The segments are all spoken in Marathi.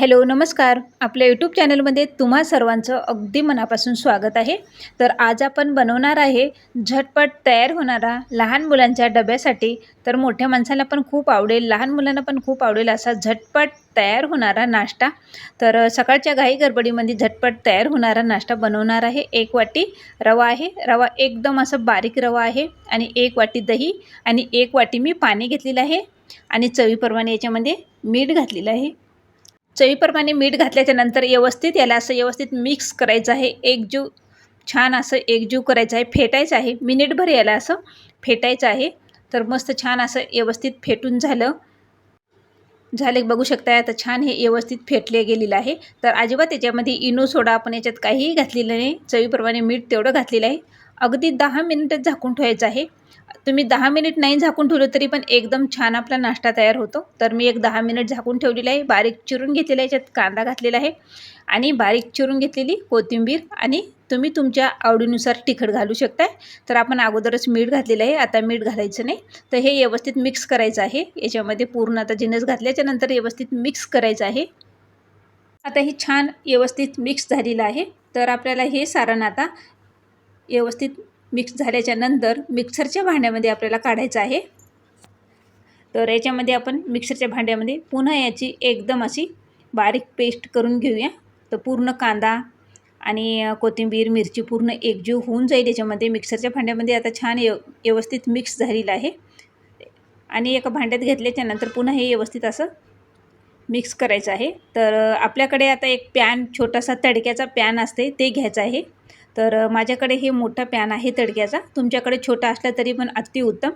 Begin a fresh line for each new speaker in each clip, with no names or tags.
हॅलो नमस्कार. आपल्या यूट्यूब चॅनलमध्ये तुम्हा सर्वांचं अगदी मनापासून स्वागत आहे. तर आज आपण बनवणार आहे झटपट तयार होणारा लहान मुलांच्या डब्यासाठी. तर मोठ्या माणसाला पण खूप आवडेल लहान मुलांना पण खूप आवडेल असा झटपट तयार होणारा नाश्ता. तर सकाळच्या घाई गडबडीमध्ये झटपट तयार होणारा नाश्ता बनवणार आहे. एक वाटी रवा आहे. रवा एकदम असं बारीक रवा आहे आणि एक वाटी दही आणि एक वाटी मी पाणी घेतलेलं आहे. आणि चवीप्रमाणे याच्यामध्ये मीठ घातलेलं आहे. चवीप्रमाणे मीठ घातल्याच्या नंतर व्यवस्थित याला असं व्यवस्थित मिक्स करायचं आहे. एकजीव छान असं एकजीव करायचं आहे फेटायचं आहे. मिनिटभर याला असं फेटायचं आहे. तर मस्त छान असं व्यवस्थित फेटून झालं. झाले बघू शकता आता छान हे व्यवस्थित फेटले गेलेलं आहे. तर अजिबात त्याच्यामध्ये इनो सोडा आपण याच्यात काहीही घातलेलं नाही. चवीप्रमाणे मीठ तेवढं घातलेलं आहे. अगदी दहा मिनिटच झाकून ठेवायचं आहे. तुम्ही दहा मिनिट नाही झाकून ठेवलं तरी पण एकदम छान आपला नाश्ता तयार होतो. तर मी एक दहा मिनिट झाकून ठेवलेला आहे. बारीक चिरून घेतलेला आहे. याच्यात कांदा घातलेला आहे. आणि बारीक चिरून घेतलेली कोथिंबीर आणि तुम्ही तुमच्या आवडीनुसार तिखट घालू शकताय. तर आपण अगोदरच मीठ घातलेलं आहे. आता मीठ घालायचं नाही. तर हे व्यवस्थित मिक्स करायचं आहे. याच्यामध्ये पूर्ण आता जिनस घातल्याच्यानंतर व्यवस्थित मिक्स करायचं आहे. आता हे छान व्यवस्थित मिक्स झालेलं आहे. तर आपल्याला हे सारण आता व्यवस्थित मिक्स झाल्याच्यानंतर मिक्सरच्या भांड्यामध्ये आपल्याला काढायचं आहे. तर याच्यामध्ये आपण मिक्सरच्या भांड्यामध्ये पुन्हा याची एकदम अशी बारीक पेस्ट करून घेऊया. तर पूर्ण कांदा आणि कोथिंबीर मिरची पूर्ण एकजीव होऊन जाईल याच्यामध्ये. मिक्सरच्या भांड्यामध्ये आता छान व्यव व्यवस्थित मिक्स झालेलं आहे. आणि एका भांड्यात घेतल्याच्यानंतर पुन्हा हे व्यवस्थित असं मिक्स करायचं आहे. तर आपल्याकडे आता एक पॅन छोटासा तडक्याचा पॅन असते ते घ्यायचं आहे. तर माझ्याकडे हे मोठा पॅन आहे तडक्याचा. तुमच्याकडे छोटा असला तरी पण अतिउत्तम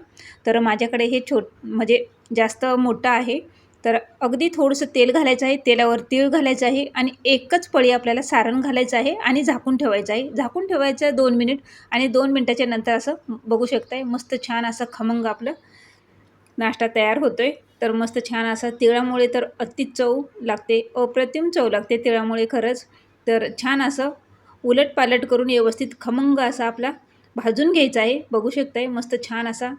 तर माझ्याकडे हे छोट म्हणजे जास्त मोठा आहे. तर अगदी थोडंसं तेल घालायचं आहे. तेलावर तीळ घालायचं आहे आणि एकच पळी आपल्याला सारण घालायचं आहे आणि झाकून ठेवायचं आहे. झाकून ठेवायचं आहे दोन मिनिट आणि दोन मिनटाच्या नंतर असं बघू शकताय. मस्त छान असं खमंग आपलं नाश्ता तयार होतो आहे तर मस्त छान असं तिळामुळे तर अति चव लागते. अप्रतिम चव लागते तिळामुळे खरंच. तर छान असं उलट पालट करून व्यवस्थित खमंग असा आपला भाजून घ्यायचा आहे. बघू शकताय मस्त छान असा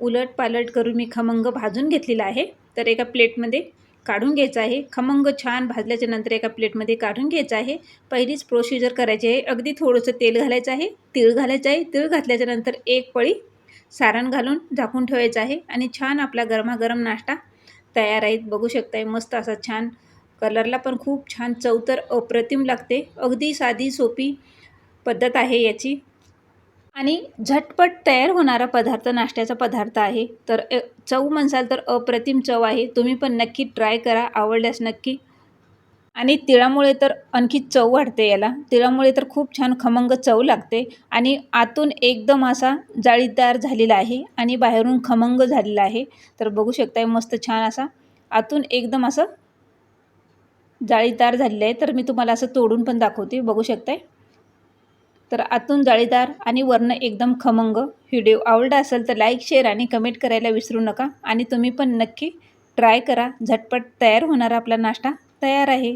उलट पालट करून मी खमंग भाजून घेतलेला आहे. तर एका प्लेटमध्ये काढून घ्यायचं आहे. खमंग छान भाजल्याच्या नंतर एका प्लेटमध्ये काढून घ्यायचं आहे. पहिलीच प्रोसिजर करायची आहे. अगदी थोडंसं तेल घालायचं आहे. तीळ घालायचं आहे. तीळ घातल्याच्या नंतर एक पळी सारण घालून झाकून ठेवायचं आहे. आणि छान आपला गरमागरम नाश्ता तयार आहे. बघू शकताय मस्त असा छान कलरला पण खूप छान चव तर अप्रतिम लागते. अगदी साधी सोपी पद्धत आहे याची. आणि झटपट तयार होणारा पदार्थ नाश्त्याचा पदार्थ आहे. तर चव म्हणसाल तर अप्रतिम चव आहे. तुम्ही पण नक्की ट्राय करा आवडल्यास नक्की. आणि तिळामुळे तर आणखी चव वाढते याला. तिळामुळे तर खूप छान खमंग चव लागते. आणि आतून एकदम असा जाळीदार झालेला आहे आणि बाहेरून खमंग झालेला आहे. तर बघू शकताय मस्त छान असा आतून एकदम असं जाळीदार झालेलं आहे तर मी तुम्हाला असं तोडून पण दाखवते. बघू शकताय? तर आतून जाळीदार आणि वर्ण एकदम खमंग व्हिडिओ आवडला असेल तर लाईक शेअर आणि कमेंट करायला विसरू नका. आणि तुम्ही पण नक्की ट्राय करा. झटपट तयार होणारा आपला नाश्ता तयार आहे.